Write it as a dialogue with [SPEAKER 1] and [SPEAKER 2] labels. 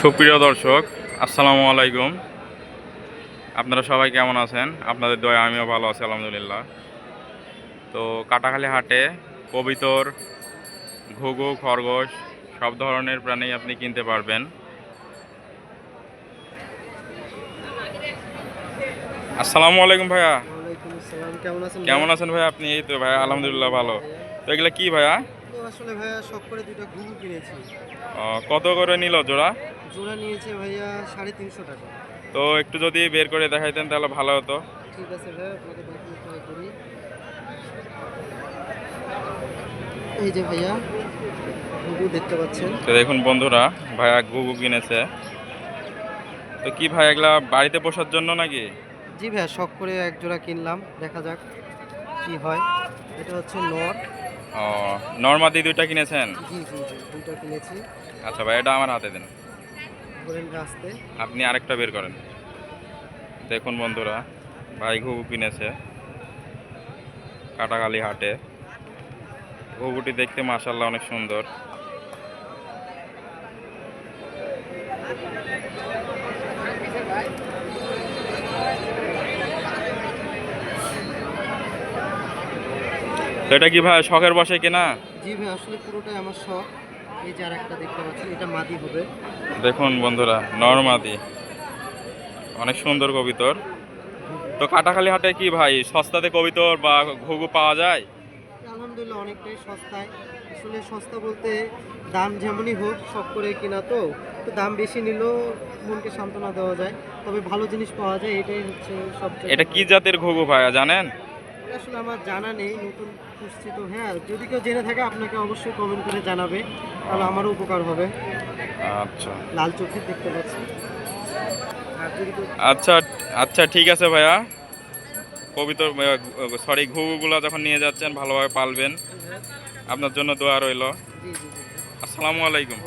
[SPEAKER 1] সুপ্রিয় দর্শক আসসালামু আলাইকুম। আপনারা সবাই কেমন আছেন? আপনাদের দয়া আমিও ভালো আছি আলহামদুলিল্লাহ। তো কাটাখালী হাটে কবিতর ঘুঘু খরগোশ সব ধরনের প্রাণী আপনি কিনতে পারবেন। আসসালামু আলাইকুম ভাইয়া।
[SPEAKER 2] কেমন আছেন
[SPEAKER 1] ভাইয়া? আপনি এই তো ভাইয়া আলহামদুলিল্লাহ ভালো। তো এগুলো কি ভাইয়া?
[SPEAKER 2] তো আসলে ভাইয়া শখ করে দুটো ঘুঘু কিনেছি।
[SPEAKER 1] কত করে নিল জোড়া?
[SPEAKER 2] জোড়া নিয়েছে ভাইয়া সাড়ে তিনশো টাকা।
[SPEAKER 1] তো একটু যদি বের করে দেখাইতেন তাহলে ভালো হতো।
[SPEAKER 2] ঠিক আছে আপনাকে ট্রাই করি। এই যে ভাইয়া ঘুঘু দেখতে পাচ্ছেন।
[SPEAKER 1] তো দেখুন বন্ধুরা ভাইয়া ঘুঘু কিনেছে। তো কি ভাই এগুলা বাড়িতে পোষার জন্য নাকি?
[SPEAKER 2] জি ভাইয়া শখ করে এক জোড়া কিনলাম দেখা যাক কি হয়। এটা হচ্ছে নর।
[SPEAKER 1] ও নর্মাদি দুইটা কিনেছেন?
[SPEAKER 2] জি জি জি দুইটা কিনেছি।
[SPEAKER 1] আচ্ছা ভাই এটা আমার হাতে দেন। আপনি আরেকটা বের করেন। দেখুন বন্ধুরা ভাই ঘুঘু কিনেছে কাটাখালি হাটে। ঘুঘুটি দেখতে মাসাল্লাহ অনেক সুন্দর। এটা কি ভাই শখের বসে কিনা?
[SPEAKER 2] জি ভাই আসলে পুরোটাই আমার শখ। এই যে দেখতে পাচ্ছেন এটা মাদি হবে।
[SPEAKER 1] দেখুন বন্ধুরা নর্মাদি অনেক সুন্দর কবিতর তো কাটাখালি হাটে কি ভাই সস্তাতে কবিতর বা ঘুঘু পাওয়া যায়?
[SPEAKER 2] আলহামদুলিল্লাহ অনেকটাই সস্তায়। আসলে সস্তা বলতে দাম যেমনই হোক সব করে কিনা তো। তো দাম বেশি নিলেও মনকে সান্ত্বনা দেওয়া যায়। তবে ভালো জিনিস পাওয়া যায় এটাই হচ্ছে সব
[SPEAKER 1] এটা কি জাতের ঘুঘু ভাইয়া জানেন?
[SPEAKER 2] আসলে আমার জানা নেই নতুন খুঁজছি তো। হ্যাঁ যদি কেউ জেনে থাকে আপনাকে অবশ্যই কমেন্ট করে জানাবে। তাহলে আমারও উপকার হবে।
[SPEAKER 1] আচ্ছা।
[SPEAKER 2] লাল চোখে দেখতে পাচ্ছি। আর যদি কেউ
[SPEAKER 1] আচ্ছা আচ্ছা ঠিক আছে ভাইয়া। কবিতর সরি ঘুঘুগুলো যখন নিয়ে যাচ্ছেন ভালোভাবে পালবেন। আপনার জন্য দোয়া রইল। আসসালামু আলাইকুম।